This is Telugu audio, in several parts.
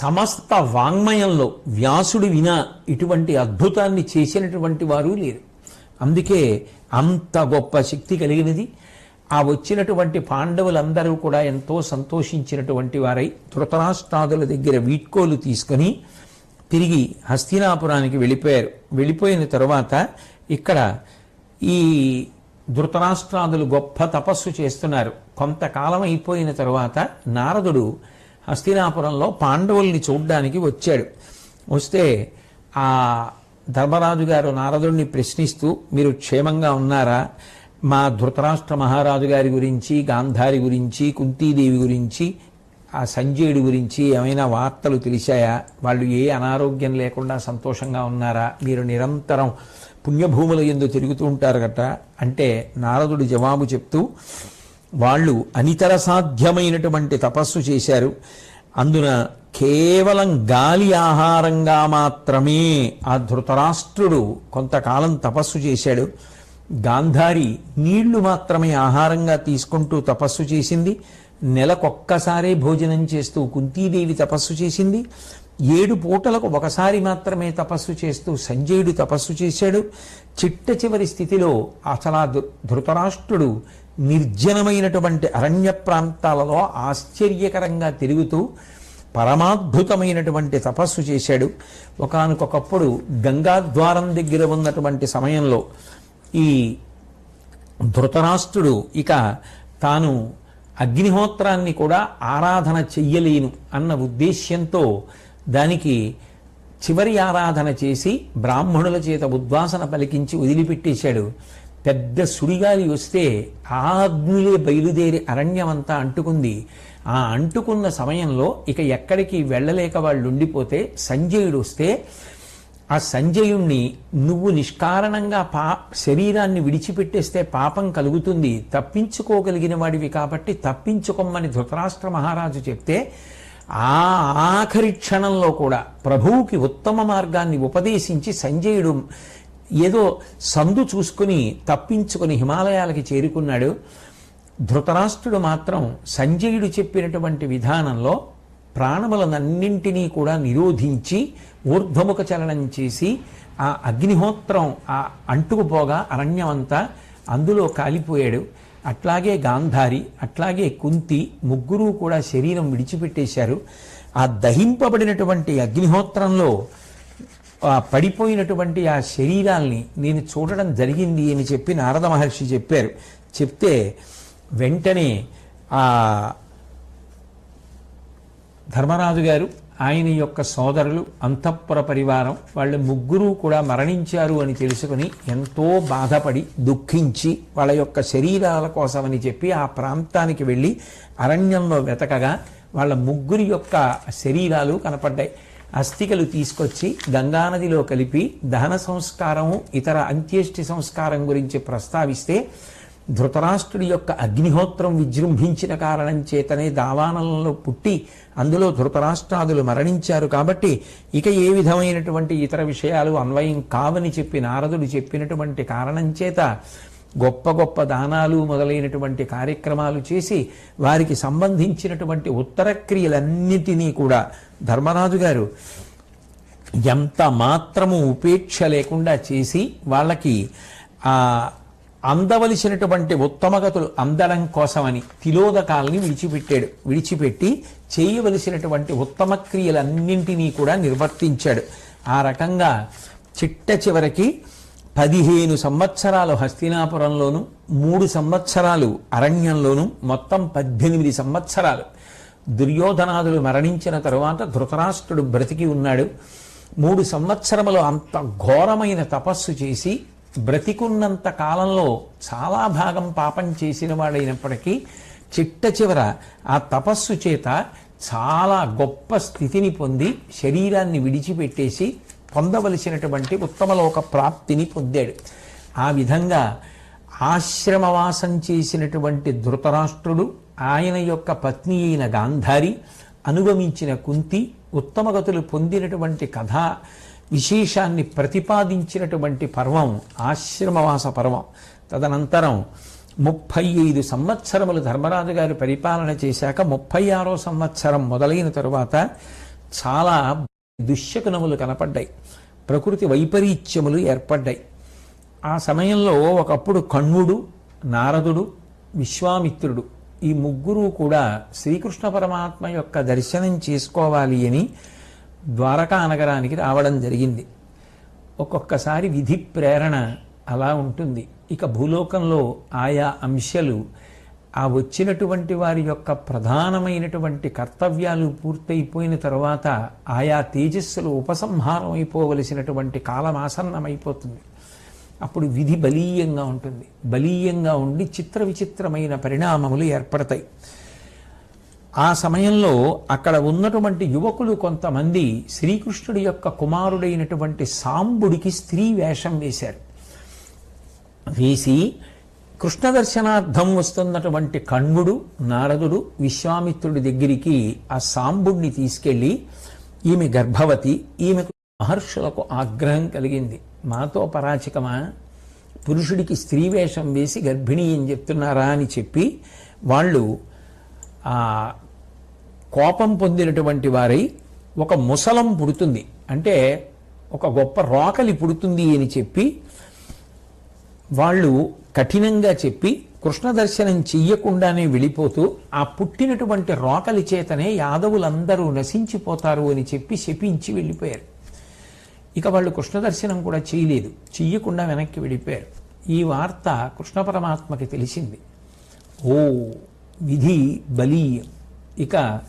సమస్త వాంగ్మయంలో వ్యాసుడు వినా ఇటువంటి అద్భుతాన్ని చేసినటువంటి వారు లేరు. అందుకే అంత గొప్ప శక్తి కలిగినది. ఆ వచ్చినటువంటి పాండవులందరూ కూడా ఎంతో సంతోషించినటువంటి వారై ధృతరాష్ట్రాదుల దగ్గర వీడ్కోలు తీసుకొని తిరిగి హస్తినాపురానికి వెళ్ళిపోయారు. వెళ్ళిపోయిన తరువాత ఇక్కడ ఈ ధృతరాష్ట్రాదులు గొప్ప తపస్సు చేస్తున్నారు. కొంతకాలం అయిపోయిన తరువాత నారదుడు హస్తినాపురంలో పాండవుల్ని చూడ్డానికి వచ్చాడు. వస్తే ఆ ధర్మరాజు గారు నారదుడిని ప్రశ్నిస్తూ మీరు క్షేమంగా ఉన్నారా? మా ధృతరాష్ట్ర మహారాజు గారి గురించి గాంధారి గురించి కుంతీదేవి గురించి ఆ సంజయుడి గురించి ఏమైనా వార్తలు తెలిసాయా వాళ్ళు ఏ అనారోగ్యం లేకుండా సంతోషంగా ఉన్నారా? మీరు నిరంతరం పుణ్యభూముల ఎందు తిరుగుతూ ఉంటారు గట అంటే నారదుడు జవాబు చెప్తూ వాళ్ళు అనితర సాధ్యమైనటువంటి తపస్సు చేశారు. అందున కేవలం గాలి ఆహారంగా మాత్రమే ఆ ధృతరాష్ట్రుడు కొంతకాలం తపస్సు చేశాడు. గాంధారి నీళ్ళు మాత్రమే ఆహారంగా తీసుకుంటూ తపస్సు చేసింది. నెలకొక్కసారే భోజనం చేస్తూ కుంతీదేవి తపస్సు చేసింది. ఏడు పూటలకు ఒకసారి మాత్రమే తపస్సు చేస్తూ సంజయుడు తపస్సు చేశాడు. చిట్ట చివరి స్థితిలో అసలు ఆ ధృతరాష్ట్రుడు నిర్జనమైనటువంటి అరణ్య ప్రాంతాలలో ఆశ్చర్యకరంగా తిరుగుతూ పరమాద్భుతమైనటువంటి తపస్సు చేశాడు. ఒకనకొకప్పుడు గంగాద్వారం దగ్గర ఉన్నటువంటి సమయంలో ఈ ధృతరాష్ట్రుడు ఇక తాను అగ్నిహోత్రాన్ని కూడా ఆరాధన చెయ్యలేను అన్న ఉద్దేశ్యంతో దానికి చివరి ఆరాధన చేసి బ్రాహ్మణుల చేత ఉద్వాసన పలికించి వదిలిపెట్టేశాడు. పెద్ద సుడిగాలి వస్తే ఆ అగ్నిలే బయలుదేరి అరణ్యమంతా అంటుకుంది. ఆ అంటుకున్న సమయంలో ఇక ఎక్కడికి వెళ్ళలేక వాళ్ళు ఉండిపోతే సంజయుడు వస్తే ఆ సంజయుణ్ణి నువ్వు నిష్కారణంగా పా శరీరాన్ని విడిచిపెట్టేస్తే పాపం కలుగుతుంది. తప్పించుకోగలిగిన వాడివి కాబట్టి తప్పించుకోమని ధృతరాష్ట్ర మహారాజు చెప్తే ఆ ఆఖరి క్షణంలో కూడా ప్రభువుకి ఉత్తమ మార్గాన్ని ఉపదేశించి సంజయుడు ఏదో సందు చూసుకుని తప్పించుకుని హిమాలయాలకి చేరుకున్నాడు. ధృతరాష్ట్రుడు మాత్రం సంజయుడు చెప్పినటువంటి విధానంలో ప్రాణములనన్నింటినీ కూడా నిరోధించి ఊర్ధ్వముఖ చలనం చేసి ఆ అగ్నిహోత్రం ఆ అంటుకుపోగా అరణ్యమంతా అందులో కాలిపోయాడు. అట్లాగే గాంధారి అట్లాగే కుంతి ముగ్గురు కూడా శరీరం విడిచిపెట్టేశారు. ఆ దహింపబడినటువంటి అగ్నిహోత్రంలో పడిపోయినటువంటి ఆ శరీరాల్ని నేను చూడడం జరిగింది అని చెప్పి నారద మహర్షి చెప్పారు. చెప్తే వెంటనే ఆ ధర్మరాజు గారు ఆయన యొక్క సోదరులు అంతఃపుర పరివారం వాళ్ళ ముగ్గురు కూడా మరణించారు అని తెలుసుకుని ఎంతో బాధపడి దుఃఖించి వాళ్ళ యొక్క శరీరాల కోసమని చెప్పి ఆ ప్రాంతానికి వెళ్ళి అరణ్యంలో వెతకగా వాళ్ళ ముగ్గురి యొక్క శరీరాలు కనపడ్డాయి. అస్థికలు తీసుకొచ్చి గంగానదిలో కలిపి దహన సంస్కారము ఇతర అంత్యేష్టి సంస్కారం గురించి ప్రస్తావిస్తే ధృతరాష్ట్రుడి యొక్క అగ్నిహోత్రం విజృంభించిన కారణం చేతనే దావానలంలో పుట్టి అందులో ధృతరాష్ట్రాదులు మరణించారు కాబట్టి ఇక ఏ విధమైనటువంటి ఇతర విషయాలు అన్వయం కావని చెప్పి నారదుడు చెప్పినటువంటి కారణం చేత గొప్ప గొప్ప దానాలు మొదలైనటువంటి కార్యక్రమాలు చేసి వారికి సంబంధించినటువంటి ఉత్తర క్రియలన్నిటినీ కూడా ధర్మరాజు గారు ఎంత మాత్రము ఉపేక్ష లేకుండా చేసి వాళ్ళకి ఆ అందవలసినటువంటి ఉత్తమగతులు అందడం కోసమని తిలోదకాల్ని విడిచిపెట్టాడు. విడిచిపెట్టి చేయవలసినటువంటి ఉత్తమ క్రియలన్నింటినీ కూడా నిర్వర్తించాడు. ఆ రకంగా చిట్ట చివరికి పదిహేను సంవత్సరాలు హస్తినాపురంలోను మూడు సంవత్సరాలు అరణ్యంలోను మొత్తం పద్దెనిమిది సంవత్సరాలు. దుర్యోధనాదులు మరణించిన తరువాత ధృతరాష్ట్రుడు బ్రతికి ఉన్నాడు. మూడు సంవత్సరములు అంత ఘోరమైన తపస్సు చేసి బ్రతికున్నంత కాలంలో చాలా భాగం పాపం చేసిన వాడైనప్పటికీ చిట్ట చివర ఆ తపస్సు చేత చాలా గొప్ప స్థితిని పొంది శరీరాన్ని విడిచిపెట్టేసి పొందవలసినటువంటి ఉత్తమలోక ప్రాప్తిని పొందాడు. ఆ విధంగా ఆశ్రమవాసం చేసినటువంటి ధృతరాష్ట్రుడు ఆయన యొక్క పత్ని అయిన గాంధారి అనుగమించిన కుంతి ఉత్తమగతులు పొందినటువంటి కథ విశేషాన్ని ప్రతిపాదించినటువంటి పర్వం ఆశ్రమవాస పర్వం. తదనంతరం ముప్పై ఐదు సంవత్సరములు ధర్మరాజు గారు పరిపాలన చేశాక ముప్పై ఆరో సంవత్సరం మొదలైన తరువాత చాలా దుశ్శకునములు కనపడ్డాయి. ప్రకృతి వైపరీత్యములు ఏర్పడ్డాయి. ఆ సమయంలో ఒకప్పుడు కణ్వుడు నారదుడు విశ్వామిత్రుడు ఈ ముగ్గురు కూడా శ్రీకృష్ణ పరమాత్మ యొక్క దర్శనం చేసుకోవాలి అని ద్వారకా నగరానికి రావడం జరిగింది. ఒక్కొక్కసారి విధి ప్రేరణ అలా ఉంటుంది. ఇక భూలోకంలో ఆయా అంశాలు ఆ వచ్చినటువంటి వారి యొక్క ప్రధానమైనటువంటి కర్తవ్యాలు పూర్తయిపోయిన తర్వాత ఆయా తేజస్సులు ఉపసంహారం అయిపోవలసినటువంటి కాలం ఆసన్నమైపోతుంది. అప్పుడు విధి బలీయంగా ఉంటుంది. బలీయంగా ఉండి చిత్ర విచిత్రమైన పరిణామములు ఏర్పడతాయి. ఆ సమయంలో అక్కడ ఉన్నటువంటి యువకులు కొంతమంది శ్రీకృష్ణుడి యొక్క కుమారుడైనటువంటి సాంబుడికి స్త్రీ వేషం వేశారు. వేసి కృష్ణ దర్శనార్థం వస్తున్నటువంటి కణ్వుడు నారదుడు విశ్వామిత్రుడి దగ్గరికి ఆ సాంబుడిని తీసుకెళ్ళి ఈమె గర్భవతి ఈమెకు మహర్షులకు ఆగ్రహం కలిగింది. మాతో పరాచికమా? పురుషుడికి స్త్రీ వేషం వేసి గర్భిణి అని చెప్తున్నారా? అని చెప్పి వాళ్ళు ఆ కోపం పొందినటువంటి వారై ఒక ముసలం పుడుతుంది. అంటే ఒక గొప్ప రోకలి పుడుతుంది అని చెప్పి వాళ్ళు కఠినంగా చెప్పి కృష్ణ దర్శనం చెయ్యకుండానే వెళ్ళిపోతూ ఆ పుట్టినటువంటి రోకలి చేతనే యాదవులందరూ నశించిపోతారు అని చెప్పి శపించి వెళ్ళిపోయారు. ఇక వాళ్ళు కృష్ణ దర్శనం కూడా చేయలేదు. చెయ్యకుండా వెనక్కి వెళ్ళిపోయారు. ఈ వార్త కృష్ణ పరమాత్మకి తెలిసింది. ఓ విధి బలీయం. ఇక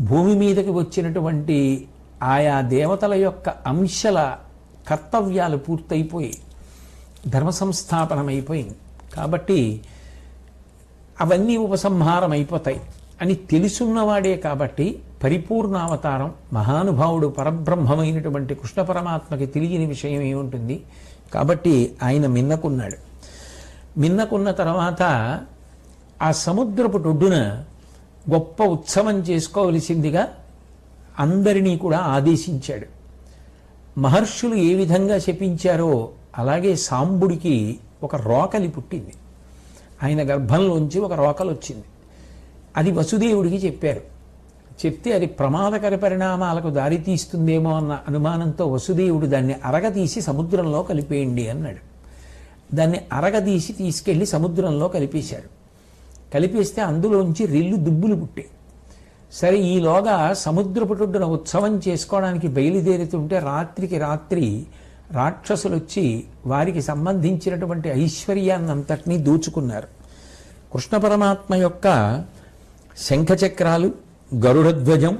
భూమి మీదకి వచ్చినటువంటి ఆయా దేవతల యొక్క అంశల కర్తవ్యాలు పూర్తయిపోయాయి. ధర్మ సంస్థాపనమైపోయింది కాబట్టి అవన్నీ ఉపసంహారం అయిపోతాయి అని తెలుసున్నవాడే కాబట్టి పరిపూర్ణ అవతారం మహానుభావుడు పరబ్రహ్మమైనటువంటి కృష్ణ పరమాత్మకి తెలియని విషయం ఏముంటుంది కాబట్టి ఆయన మిన్నకున్నాడు. మిన్నకున్న తర్వాత ఆ సముద్రపు టొడ్డున గొప్ప ఉత్సవం చేసుకోవలసిందిగా అందరినీ కూడా ఆదేశించాడు. మహర్షులు ఏ విధంగా శపించారో అలాగే సాంబుడికి ఒక రోకలి పుట్టింది. ఆయన గర్భంలోంచి ఒక రోకలు వచ్చింది. అది వసుదేవుడికి చెప్పారు. చెప్తే అది ప్రమాదకర పరిణామాలకు దారి తీస్తుందేమో అన్న అనుమానంతో వసుదేవుడు దాన్ని అరగదీసి సముద్రంలో కలిపేయండి అన్నాడు. దాన్ని అరగదీసి తీసుకెళ్ళి సముద్రంలో కలిపేశాడు. కలిపేస్తే అందులోంచి రెల్లు దుబ్బులు పుట్టాయి. సరే ఈలోగా సముద్రపుటుడ్డున ఉత్సవం చేసుకోవడానికి బయలుదేరుతుంటే రాత్రికి రాత్రి రాక్షసులు వచ్చి వారికి సంబంధించినటువంటి ఐశ్వర్యాన్నంతటినీ దోచుకున్నారు. కృష్ణ పరమాత్మ యొక్క శంఖచక్రాలు గరుడధ్వజం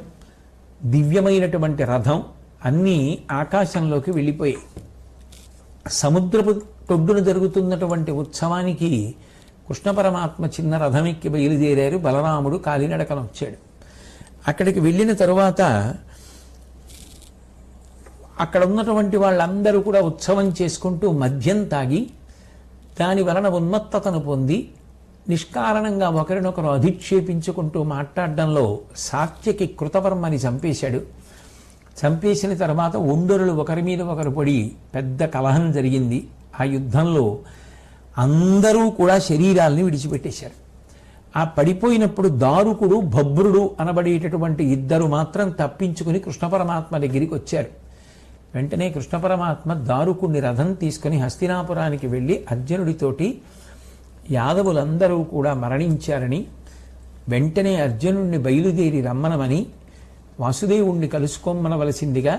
దివ్యమైనటువంటి రథం అన్నీ ఆకాశంలోకి వెళ్ళిపోయాయి. సముద్రపు టొడ్డున జరుగుతున్నటువంటి ఉత్సవానికి కృష్ణ పరమాత్మ చిన్న రథం ఎక్కి బయలుదేరారు. బలరాముడు కాలినడకన వచ్చాడు. అక్కడికి వెళ్ళిన తరువాత అక్కడ ఉన్నటువంటి వాళ్ళందరూ కూడా ఉత్సవం చేసుకుంటూ మద్యం తాగి దాని వలన ఉన్మత్తతను పొంది నిష్కారణంగా ఒకరినొకరు అధిక్షేపించుకుంటూ మాట్లాడడంలో సాత్యకి కృతవర్మని చంపేశాడు. చంపేసిన తర్వాత ఒండరులు ఒకరి మీద ఒకరు పడి పెద్ద కలహం జరిగింది. ఆ యుద్ధంలో అందరూ కూడా శరీరాల్ని విడిచిపెట్టేశారు. ఆ పడిపోయినప్పుడు దారుకుడు భద్రుడు అనబడేటటువంటి ఇద్దరు మాత్రం తప్పించుకుని కృష్ణ పరమాత్మ దగ్గరికి వచ్చారు. వెంటనే కృష్ణ పరమాత్మ దారుకుడిని రథం తీసుకుని హస్తినాపురానికి వెళ్ళి అర్జునుడితోటి యాదవులందరూ కూడా మరణించారని వెంటనే అర్జునుడిని బయలుదేరి రమ్మనమని వాసుదేవుణ్ణి కలుసుకోమనవలసిందిగా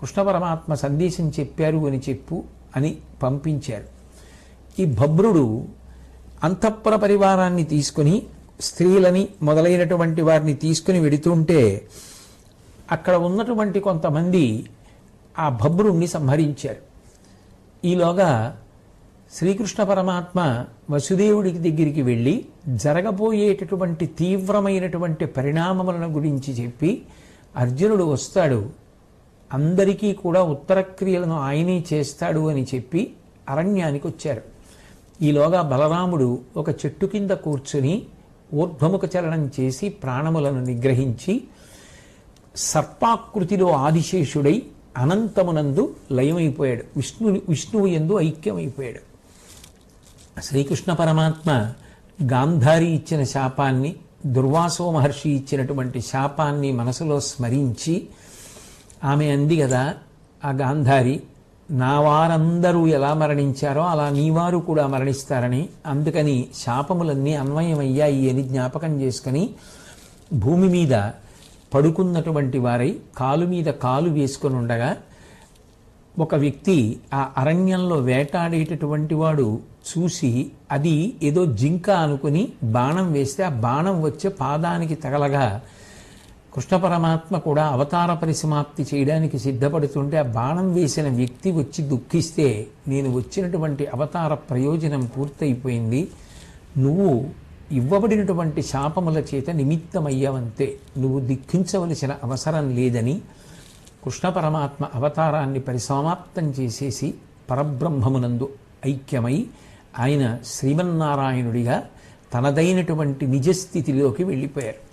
కృష్ణ పరమాత్మ సందేశం చెప్పారు అని చెప్పు అని పంపించారు. ఈ భద్రుడు అంతఃపుర పరివారాన్ని తీసుకుని స్త్రీలని మొదలైనటువంటి వారిని తీసుకుని వెడుతుంటే అక్కడ ఉన్నటువంటి కొంతమంది ఆ భద్రుణ్ణి సంహరించారు. ఈలోగా శ్రీకృష్ణ పరమాత్మ వసుదేవుడికి దగ్గరికి వెళ్ళి జరగబోయేటటువంటి తీవ్రమైనటువంటి పరిణామములను గురించి చెప్పి అర్జునుడు వస్తాడు. అందరికీ కూడా ఉత్తరక్రియలను ఆయనే చేస్తాడు అని చెప్పి అరణ్యానికి వచ్చారు. ఈలోగా బలరాముడు ఒక చెట్టు కింద కూర్చుని ఊర్ధ్వముఖ చలనం చేసి ప్రాణములను నిగ్రహించి సర్పాకృతిలో ఆదిశేషుడై అనంతమునందు లయమైపోయాడు. విష్ణు విష్ణువు ఎందు ఐక్యమైపోయాడు. శ్రీకృష్ణ పరమాత్మ గాంధారి ఇచ్చిన శాపాన్ని దుర్వాసో మహర్షి ఇచ్చినటువంటి శాపాన్ని మనసులో స్మరించి ఆమె అంది కదా ఆ గాంధారి నా వారందరూ ఎలా మరణించారో అలా నీవారు కూడా మరణిస్తారని. అందుకని శాపములన్నీ అన్వయమయ్యాయి అని జ్ఞాపకం చేసుకుని భూమి మీద పడుకున్నటువంటి వారై కాలు మీద కాలు వేసుకొని ఉండగా ఒక వ్యక్తి ఆ అరణ్యంలో వేటాడేటటువంటి వాడు చూసి అది ఏదో జింక అనుకుని బాణం వేస్తే ఆ బాణం వచ్చే పాదానికి తగలగా కృష్ణ పరమాత్మ కూడా అవతార పరిసమాప్తి చేయడానికి సిద్ధపడుతుంటే ఆ బాణం వేసిన వ్యక్తి వచ్చి దుఃఖిస్తే నేను వచ్చినటువంటి అవతార ప్రయోజనం పూర్తయిపోయింది. నువ్వు ఇవ్వబడినటువంటి శాపముల చేత నిమిత్తమయ్యావంతే. నువ్వు దిక్కించవలసిన అవసరం లేదని కృష్ణ పరమాత్మ అవతారాన్ని పరిసమాప్తం చేసేసి పరబ్రహ్మమునందు ఐక్యమై ఆయన శ్రీమన్నారాయణుడిగా తనదైనటువంటి నిజస్థితిలోకి వెళ్ళిపోయారు.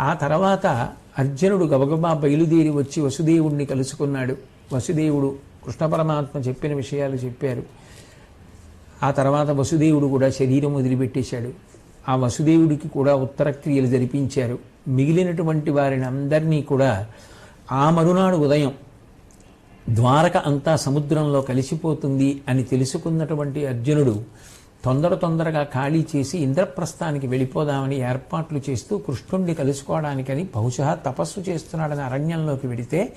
ఆ తర్వాత అర్జునుడు గబగబా బయలుదేరి వచ్చి వసుదేవుణ్ణి కలుసుకున్నాడు. వసుదేవుడు కృష్ణ పరమాత్మ చెప్పిన విషయాలు చెప్పారు. ఆ తర్వాత వసుదేవుడు కూడా శరీరం వదిలిపెట్టేశాడు. ఆ వసుదేవుడికి కూడా ఉత్తర క్రియలు జరిపించారు. మిగిలినటువంటి వారిని అందరినీ కూడా ఆ మరునాడు ఉదయం ద్వారక అంతా సముద్రంలో కలిసిపోతుంది అని తెలుసుకున్నటువంటి అర్జునుడు తొందర తొందరగా ఖాళీ చేసి ఇంద్రప్రస్థానికి వెళ్ళిపోదామని ఏర్పాట్లు చేస్తూ కృష్ణుణ్ణి కలుసుకోవడానికని బహుశా తపస్సు చేస్తున్నాడని అరణ్యంలోకి వెడితే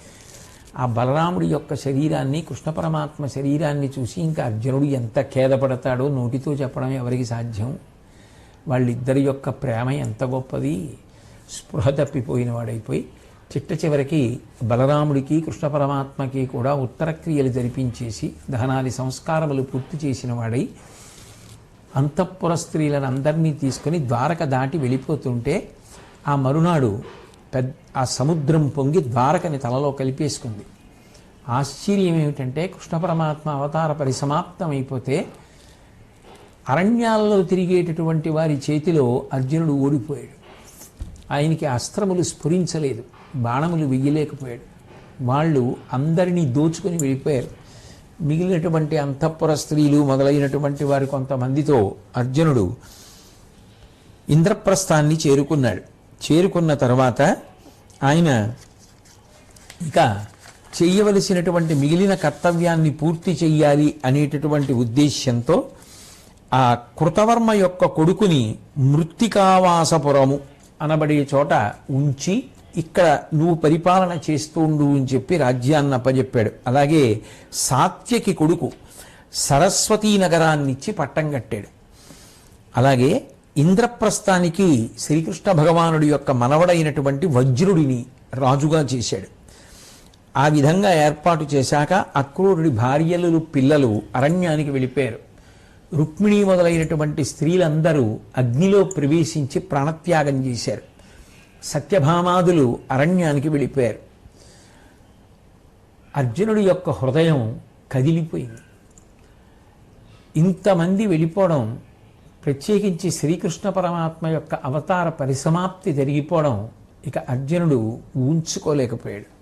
ఆ బలరాముడి యొక్క శరీరాన్ని కృష్ణ పరమాత్మ శరీరాన్ని చూసి ఇంకా అర్జునుడు ఎంత ఖేదపడతాడో నోటితో చెప్పడం ఎవరికి సాధ్యం. వాళ్ళిద్దరి యొక్క ప్రేమ ఎంత గొప్పది? స్పృహ తప్పిపోయిన వాడైపోయి చిట్ట చివరికి బలరాముడికి కృష్ణ పరమాత్మకి కూడా ఉత్తర క్రియలు జరిపించేసి దహనాది సంస్కారములు పూర్తి చేసిన వాడై అంతఃపుర స్త్రీలను అందరినీ తీసుకొని ద్వారక దాటి వెళ్ళిపోతుంటే ఆ మరునాడు పెద్ద ఆ సముద్రం పొంగి ద్వారకని తలలో కలిపేసుకుంది. ఆశ్చర్యం ఏమిటంటే కృష్ణ పరమాత్మ అవతార పరిసమాప్తం అయిపోతే అరణ్యాలలో తిరిగేటటువంటి వారి చేతిలో అర్జునుడు ఓడిపోయాడు. ఆయనకి అస్త్రములు స్ఫురించలేదు బాణములు వెయ్యలేకపోయాడు. వాళ్ళు అందరినీ దోచుకొని వెళ్ళిపోయారు. మిగిలినటువంటి అంతఃపుర స్త్రీలు మొదలైనటువంటి వారి కొంతమందితో అర్జునుడు ఇంద్రప్రస్థాన్ని చేరుకున్నాడు. చేరుకున్న తర్వాత ఆయన ఇక చేయవలసినటువంటి మిగిలిన కర్తవ్యాన్ని పూర్తి చెయ్యాలి అనేటటువంటి ఉద్దేశ్యంతో ఆ కృతవర్మ యొక్క కొడుకుని మృత్తికావాసపురము అనబడే చోట ఉంచి ఇక్కడ నువ్వు పరిపాలన చేస్తుండు అని చెప్పి రాజ్యాన్ని అప్పజెప్పాడు. అలాగే సాత్యకి కొడుకు సరస్వతీ నగరాన్నిచ్చి పట్టం కట్టాడు. అలాగే ఇంద్రప్రస్థానికి శ్రీకృష్ణ భగవానుడి యొక్క మనవడైనటువంటి వజ్రుడిని రాజుగా చేశాడు. ఆ విధంగా ఏర్పాటు చేశాక అక్రూరుడి భార్యలు పిల్లలు అరణ్యానికి వెళ్ళిపోయారు. రుక్మిణి మొదలైనటువంటి స్త్రీలందరూ అగ్నిలో ప్రవేశించి ప్రాణత్యాగం చేశారు. సత్యభామాదులు అరణ్యానికి వెళ్ళిపోయారు. అర్జునుడి యొక్క హృదయం కదిలిపోయింది. ఇంతమంది వెళ్ళిపోవడం ప్రత్యేకించి శ్రీకృష్ణ పరమాత్మ యొక్క అవతార పరిసమాప్తి జరిగిపోవడం ఇక అర్జునుడు ఊంచుకోలేకపోయాడు